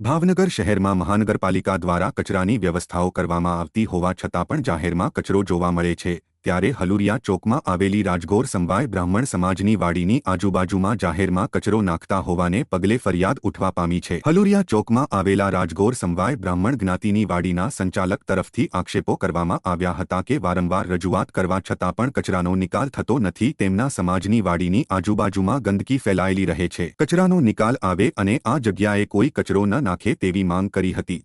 ભાવનગર શહેરમાં મહાનગરપાલિકા દ્વારા કચરાની વ્યવસ્થાઓ કરવામાં આવતી હોવા છતાં પણ જાહેરમાં કચરો જોવા મળે છે. ત્યારે હલુરિયા ચોકમાં આવેલી રાજગોર સમવાય બ્રાહ્મણ સમાજની વાડીની આજુબાજુમાં જાહેરમાં કચરો નાખતા હોવાને પગલે ફરિયાદ ઉઠવા પામી છે. હલુરિયા ચોકમાં આવેલા રાજગોર સમવાય બ્રાહ્મણ જ્ઞાતિની વાડીના સંચાલક તરફથી આક્ષેપો કરવામાં આવ્યા હતા કે વારંવાર રજૂઆત કરવા છતાં પણ કચરાનો નિકાલ થતો નથી. તેમના સમાજની વાડીની આજુબાજુમાં ગંદકી ફેલાયેલી રહે છે. કચરાનો નિકાલ આવે અને આ જગ્યાએ કોઈ કચરો ન નાખે તેવી માંગ કરી હતી.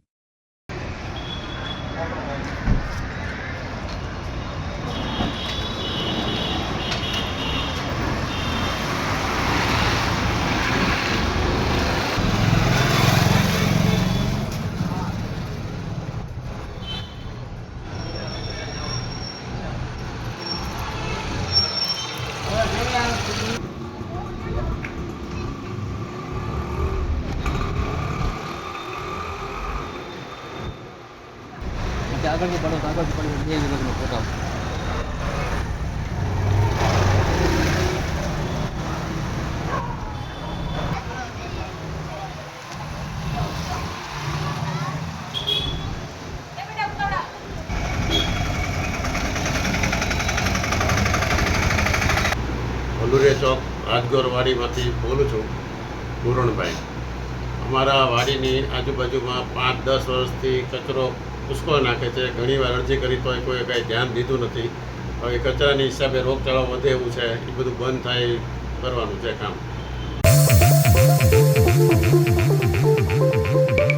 આગળથી પડો તો આગળથી પડો બે રોજનો ફોટો. હલુરે ચોક રાજગોર વાડીમાંથી બોલું છું, પૂરણભાઈ. અમારા વાડીની આજુબાજુમાં પાંચ, દસ વર્ષથી કચરો પુષ્કળ નાખે છે. ઘણીવાર અરજી કરી તોય કોઈ કાંઈ ધ્યાન દીધું નથી. હવે કચરાની હિસાબે રોગચાળો વધે એવું છે. એ બધું બંધ થાય કરવાનું છે કામ.